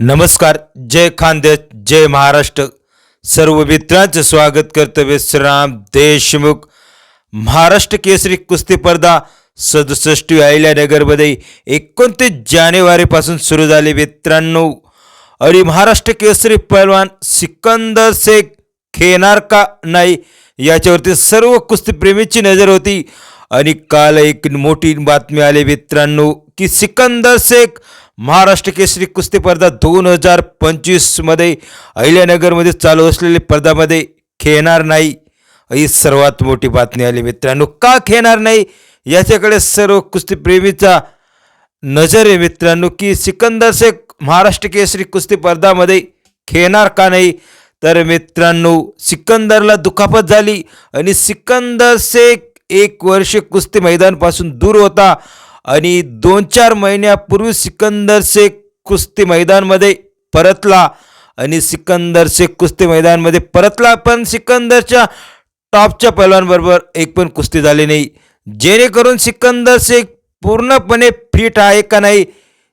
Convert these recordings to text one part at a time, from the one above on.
नमस्कार जय खानदेश जय महाराष्ट्र. सर्व मित्रांचं स्वागत करतो विश्राम देशमुख. महाराष्ट्र केसरी कुस्ती स्पर्धा सदुसष्टी अहिल्यानगरमध्ये एकोणतीस जानेवारीपासून सुरू झाली मित्रांनो. आणि महाराष्ट्र केसरी पैलवान सिकंदर शेख खेळणार का नाही याच्यावरती सर्व कुस्तीप्रेमीची नजर होती. आणि काल एक मोठी बातमी आली मित्रांनो की सिकंदर शेख महाराष्ट्र केसरी कुस्ती स्पर्धा दोन हजार पंचवीसमध्ये अहिल्यानगरमध्ये चालू असलेल्या स्पर्धामध्ये खेळणार नाही ही सर्वात मोठी बातमी आली मित्रांनो. का खेळणार नाही? याच्याकडे सर्व कुस्तीप्रेमीचा नजर आहे मित्रांनो की सिकंदर शेख महाराष्ट्र केसरी कुस्ती स्पर्धामध्ये खेळणार का नाही? तर मित्रांनो सिकंदरला दुखापत झाली आणि सिकंदर शेख एक वर्ष कुस्ती मैदानपासून दूर होता. आणि दोन चार महिन्यापूर्वी सिकंदर शेख कुस्ती मैदानमध्ये परतला. आणि सिकंदर शेख कुस्ती मैदानमध्ये परतला पण सिकंदरच्या टॉपच्या पैलवानबरोबर एक पण कुस्ती झाली नाही. जेणेकरून सिकंदर शेख पूर्णपणे फिट आहे का नाही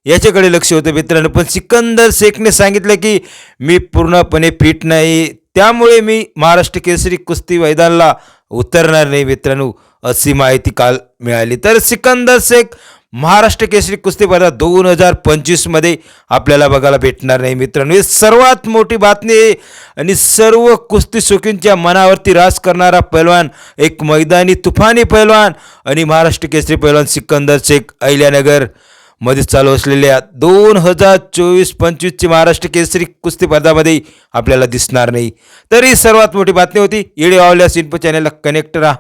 याच्याकडे लक्ष होतं मित्रांनो. पण सिकंदर शेखने सांगितलं की मी पूर्णपणे फिट नाही त्यामुळे मी महाराष्ट्र केसरी कुस्ती मैदानाला उतरणार नाही मित्रांनो. अशी माहिती काल मिळाली. तर सिकंदर शेख महाराष्ट्र केसरी कुस्ती स्पर्धा दोन हजार पंचवीसमध्ये आपल्याला बघायला भेटणार नाही मित्रांनो. ही सर्वात मोठी बातमी आहे आणि सर्व कुस्ती शौकींच्या मनावरती राज करणारा पैलवान एक मैदानी तुफानी पैलवान आणि महाराष्ट्र केसरी पैलवान सिकंदर शेख अहिल्यानगरमध्ये चालू असलेल्या दोन हजार चोवीस पंचवीसची महाराष्ट्र केसरी कुस्ती स्पर्धामध्ये आपल्याला दिसणार नाही. तरी सर्वात मोठी बातमी होती. येडे आवल्या सिंप चॅनलला कनेक्ट राहा.